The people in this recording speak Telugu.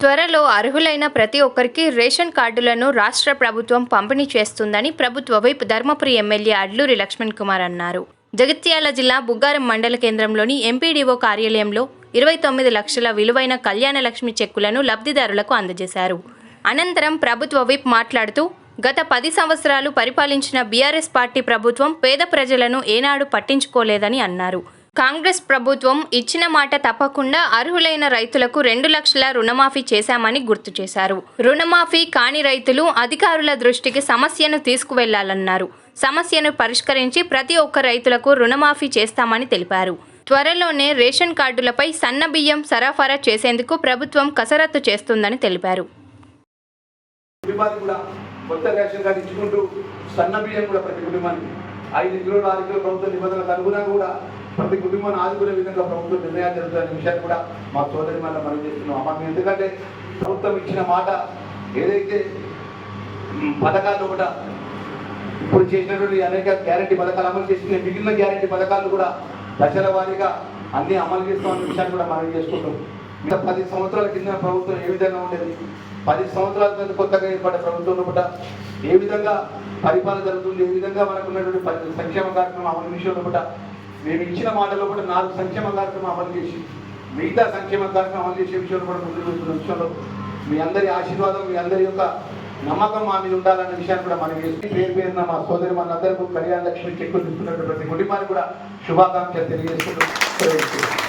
త్వరలో అర్హులైన ప్రతి ఒక్కరికి రేషన్ కార్డులను రాష్ట్ర ప్రభుత్వం పంపిణీ చేస్తుందని ప్రభుత్వ వైపు ధర్మపురి ఎమ్మెల్యే అడ్లూరి లక్ష్మణ్ కుమార్ అన్నారు. జగిత్యాల జిల్లా బుగ్గారం మండల కేంద్రంలోని ఎంపీడీఓ కార్యాలయంలో ఇరవై తొమ్మిది లక్షల విలువైన కళ్యాణ లక్ష్మి చెక్కులను లబ్ధిదారులకు అందజేశారు. అనంతరం ప్రభుత్వ విప్ మాట్లాడుతూ గత పది సంవత్సరాలు పరిపాలించిన బీఆర్ఎస్ పార్టీ ప్రభుత్వం పేద ప్రజలను ఏనాడు పట్టించుకోలేదని అన్నారు. కాంగ్రెస్ ప్రభుత్వం ఇచ్చిన మాట తప్పకుండా అర్హులైన రైతులకు రెండు లక్షల రుణమాఫీ చేశామని గుర్తు చేశారు. రుణమాఫీ కాని రైతులు అధికారుల దృష్టికి సమస్యను తీసుకువెళ్ళాలన్నారు. సమస్యను పరిష్కరించి ప్రతి ఒక్క రైతులకు రుణమాఫీ చేస్తామని తెలిపారు. త్వరలోనే రేషన్ కార్డులపై సన్న బియ్యం సరఫరా చేసేందుకు ప్రభుత్వం కసరత్తు చేస్తుందని తెలిపారు. కొత్త రేషన్ కార్డు ఇచ్చుకుంటూ సన్న బియ్యం కూడా ప్రతి కుటుంబానికి. ఐదు కిలోలు ఆరు కిలో ప్రభుత్వ నిబంధనలకు అనుగుణంగా కూడా ప్రతి కుటుంబాన్ని ఆదుకునే విధంగా ప్రభుత్వం నిర్ణయాలు జరుగుతున్న విషయాన్ని కూడా మా సోదరి మళ్ళీ మనం చేస్తున్నాం. అమ్మ ఎందుకంటే ప్రభుత్వం ఇచ్చిన మాట ఏదైతే మ్, పథకాల్లో కూడా ఇప్పుడు చేసినటువంటి అనేక గ్యారంటీ పథకాలు అమలు చేసిన మిగిలిన గ్యారంటీ పథకాలు కూడా దశల వారీగా అన్ని అమలు చేస్తామన్న విషయాన్ని కూడా మనం చేసుకుంటాం? ఇంకా పది సంవత్సరాల కింద ప్రభుత్వం ఏ విధంగా ఉండేది? పది సంవత్సరాల కింద కొత్తగా ఏర్పడ్డ ప్రభుత్వం కూడా ఏ విధంగా పరిపాలన జరుగుతుంది? ఏ విధంగా మనకు ఉన్నటువంటి సంక్షేమ కార్యక్రమం అమలు విషయంలో కూడా మేము ఇచ్చిన మాటలో కూడా నాలుగు సంక్షేమ కార్యక్రమం అమలు చేసి మిగతా సంక్షేమ కార్యక్రమం అమలు చేసే విషయంలో కూడా ముందుకు వెళ్తున్న విషయంలో మీ అందరి ఆశీర్వాదం మీ అందరి యొక్క నమ్మకం మా మీద ఉండాలన్న విషయాన్ని కూడా మనం చేసి పేరు పేరున మా సోదరి మనందరికీ కళ్యాణ లక్ష్మి చెక్కులు తీసుకున్నటువంటి ప్రతి కుటుంబానికి కూడా శుభాకాంక్షలు తెలియజేస్తున్నాం